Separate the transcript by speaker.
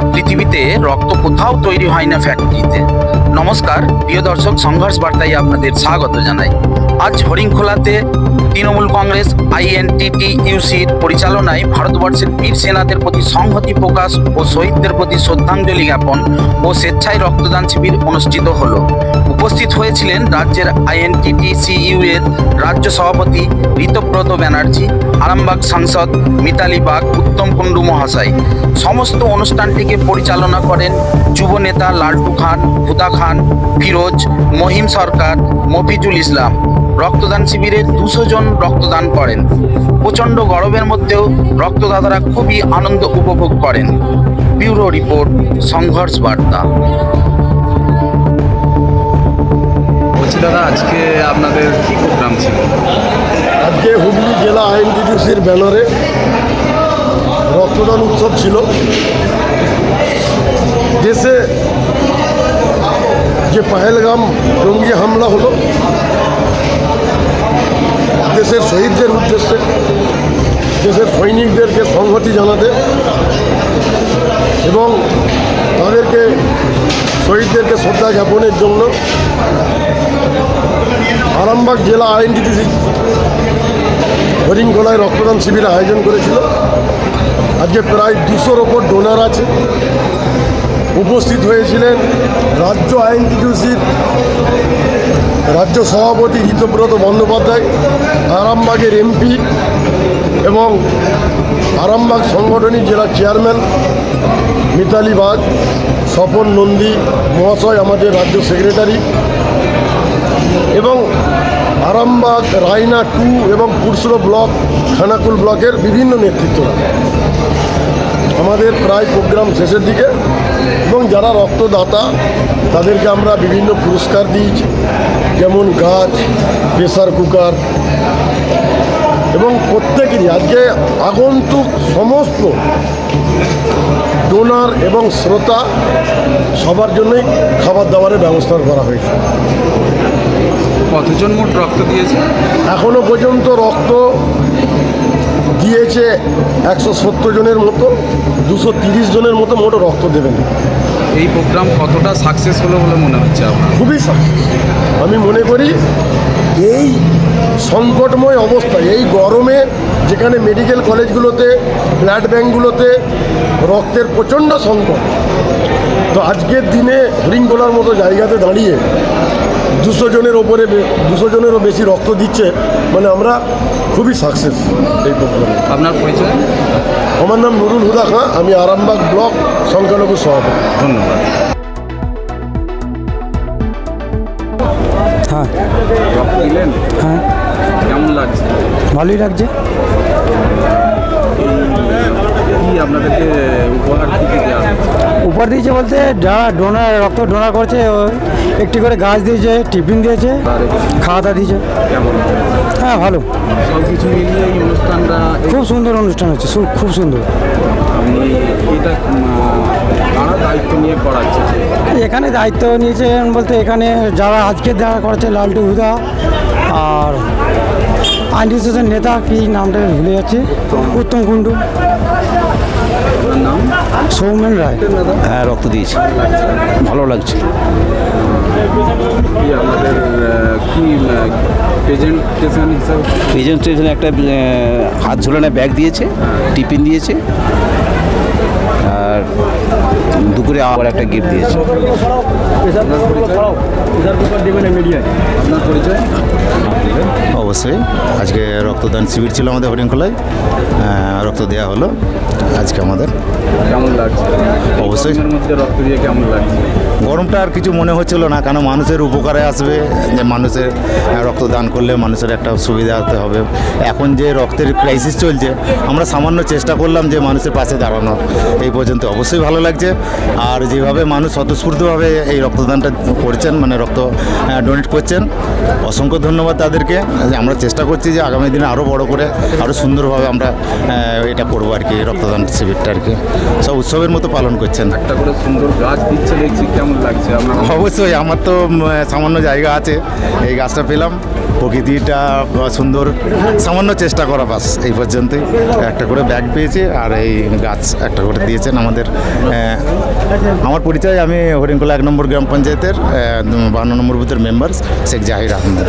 Speaker 1: পৃথিবীতে রক্ত কোথাও তৈরি হয় না ফ্যাক্টরিতে। নমস্কার, প্রিয় দর্শক, সংঘর্ষ বার্তায় আপনাদের স্বাগত জানাই। আজ হরিংখোলাতে তৃণমূল কংগ্রেস আইএনটিটি ইউসির পরিচালনায় ভারতবর্ষের বীর সেনাদের প্রতি সংহতি প্রকাশ ও শহীদদের প্রতি শ্রদ্ধাঞ্জলি জ্ঞাপন ও স্বেচ্ছায় রক্তদান শিবির অনুষ্ঠিত হল। উপস্থিত হয়েছিলেন রাজ্যের আইএনটিটি সিইউ এর রাজ্য সভাপতি ঋতব্রত ব্যানার্জি, আরামবাগ সাংসদ মিতালি বাগ, উত্তম কুণ্ডু মহাশয়। সমস্ত অনুষ্ঠানটিকে পরিচালনা করেন যুব নেতা লালটু খান, হুদা খান, ফিরোজ, মহিম সরকার, মফিজুল ইসলাম। রক্তদান শিবিরে দুশো জন রক্তদান করেন। প্রচণ্ড গরমের মধ্যেও রক্তদাতারা খুবই আনন্দ উপভোগ করেন। ব্যুরো রিপোর্ট সংঘর্ষ বার্তা।
Speaker 2: বলছি দাদা আজকে আপনাদের কি প্রোগ্রাম ছিল?
Speaker 3: আজকে হুগলি জেলা আইনটিডিউসির ব্যানারে রক্তদান উৎসব ছিল। দেশে যে পাহেলগাম জঙ্গি হামলা হলো দেশের শহীদদের উদ্দেশ্যে, দেশের সৈনিকদেরকে সংহতি জানাতে এবং তাদেরকে, শহীদদেরকে শ্রদ্ধা জ্ঞাপনের জন্য আরামবাগ জেলা আইনটিডিউসি হরিণগোলায় রক্তদান শিবির আয়োজন করেছিল। আজকে প্রায় দুশোর ওপর ডোনার আছে। উপস্থিত হয়েছিলেন রাজ্য আইন আইনটিডিউসির রাজ্য সভাপতি ঋতব্রত বন্দ্যোপাধ্যায়, আরামবাগের এমপি এবং আরামবাগ সংগঠনী জেলা চেয়ারম্যান মিতালি বাগ, স্বপন নন্দী মহাশয় আমাদের রাজ্য সেক্রেটারি এবং আরামবাগ রায়না টু এবং পুরসুরো ব্লক, খানাকুল ব্লকের বিভিন্ন নেতৃত্বরা। আমাদের প্রায় প্রোগ্রাম শেষের দিকে এবং যারা রক্তদাতা তাদেরকে আমরা বিভিন্ন পুরস্কার দিয়েছি যেমন গাছ প্রেসার কুকার এবং প্রত্যেকেরই। আজকে আগন্তুক সমস্ত ডোনার এবং শ্রোতা সবার জন্যই খাবার দাবারের ব্যবস্থা করা হয়েছে।
Speaker 2: কতজন মোট রক্ত দিয়েছে?
Speaker 3: এখনও পর্যন্ত রক্ত দিয়েছে একশো সত্তর জনের মতো দুশো তিরিশ জনের মতো মোট রক্ত দেবেন।
Speaker 2: এই প্রোগ্রাম কতটা সাকসেস হলো বলে মনে হচ্ছে আপনার?
Speaker 3: খুবই সাকসেস আমি মনে করি এই সংকটময় অবস্থায় এই গরমে যেখানে মেডিকেল কলেজগুলোতে ব্লাড ব্যাঙ্কগুলোতে রক্তের প্রচণ্ড সংকট তো আজকের দিনে হরিঙ্গোলার মতো জায়গাতে দাঁড়িয়ে দুশো জনের ওপরে দুশো জনেরও বেশি রক্ত দিচ্ছে মানে আমরা খুবই সাকসেস এই প্রোগ্রামে।
Speaker 2: আপনার পরিচয়?
Speaker 3: আমার নাম নুরুল হুদা খাঁ আমি আরামবাগ ব্লক সংখ্যালঘু সভাপতি।
Speaker 2: ধন্যবাদ।
Speaker 4: হ্যাঁ।
Speaker 2: রক্ত
Speaker 4: হ্যাঁ।
Speaker 2: কেমন লাগছে?
Speaker 4: ভালোই লাগছে।
Speaker 2: কি আপনাদেরকে উপহার
Speaker 4: উপর দিয়েছে বলতে যারা ডোনার রক্ত ডোনার করছে ও একটি করে গাছ দিয়েছে টিফিন দিয়েছে খাওয়া দাওয়া দিয়েছে। হ্যাঁ ভালো। খুব সুন্দর অনুষ্ঠান হচ্ছে খুব সুন্দর। এখানে দায়িত্ব নিয়েছেন বলতে এখানে যারা আজকে দেখা করেছে লালটু হুদা আর আইনস্টেশন নেতা কি নামটা ভুলে যাচ্ছে? উত্তম কুণ্ডু।
Speaker 2: আপনার নাম?
Speaker 4: সৌমেন রায়।
Speaker 5: হ্যাঁ রক্ত দিয়েছি। ভালো লাগছে।
Speaker 2: আহ, কি প্রেজেন্টেশন হিসাবে?
Speaker 5: প্রেজেন্টেশনে একটা হাত ঝোলানো ব্যাগ দিয়েছে টিফিন দিয়েছে। আর দুপুরে আবার একটা গিফট দিয়েছে।
Speaker 6: অবশ্যই। আজকে রক্তদান শিবির ছিল আমাদের হরিণখোলায়। রক্ত দেওয়া হলো। আজকে আমাদের।
Speaker 2: কেমন লাগছে?
Speaker 6: অবশ্যই।
Speaker 2: মধ্যে রক্ত দিয়ে কেমন লাগছে?
Speaker 6: গরমটা আর কিছু মনে হচ্ছিল না কেন মানুষের উপকারে আসবে যে মানুষের রক্তদান করলে মানুষের একটা সুবিধা হতে হবে। এখন যে রক্তের ক্রাইসিস চলছে আমরা সামান্য চেষ্টা করলাম যে মানুষের পাশে দাঁড়ানোর। এই পর্যন্ত অবশ্যই ভালো লাগছে। আর যেভাবে মানুষ স্বতঃস্ফূর্তভাবে এই রক্তদানটা করছেন মানে রক্ত ডোনেট করছেন অসংখ্য ধন্যবাদ তাদেরকে। আমরা চেষ্টা করছি যে আগামী দিনে আরও বড় করে আরও সুন্দরভাবে আমরা এটা করব আর কি রক্তদান শিবিরটা আর কি। সব উৎসবের মতো পালন করছেন।
Speaker 2: একটা করে সুন্দর গাছ দিচ্ছে দেখছি কেমন লাগছে।
Speaker 6: অবশ্যই আমার তো সামান্য জায়গা আছে এই গাছটা পেলাম। প্রকৃতিটা সুন্দর সামান্য চেষ্টা করা বাস এই পর্যন্তই। একটা করে ব্যাগ পেয়েছি আর এই গাছ একটা করে দিয়েছেন আমাদের আমার পরিচয় আমি হরিণকোলা এক নম্বর গ্রাম পঞ্চায়েতের বান্ন নম্বর বুথের মেম্বার শেখ জাহির আহমেদ।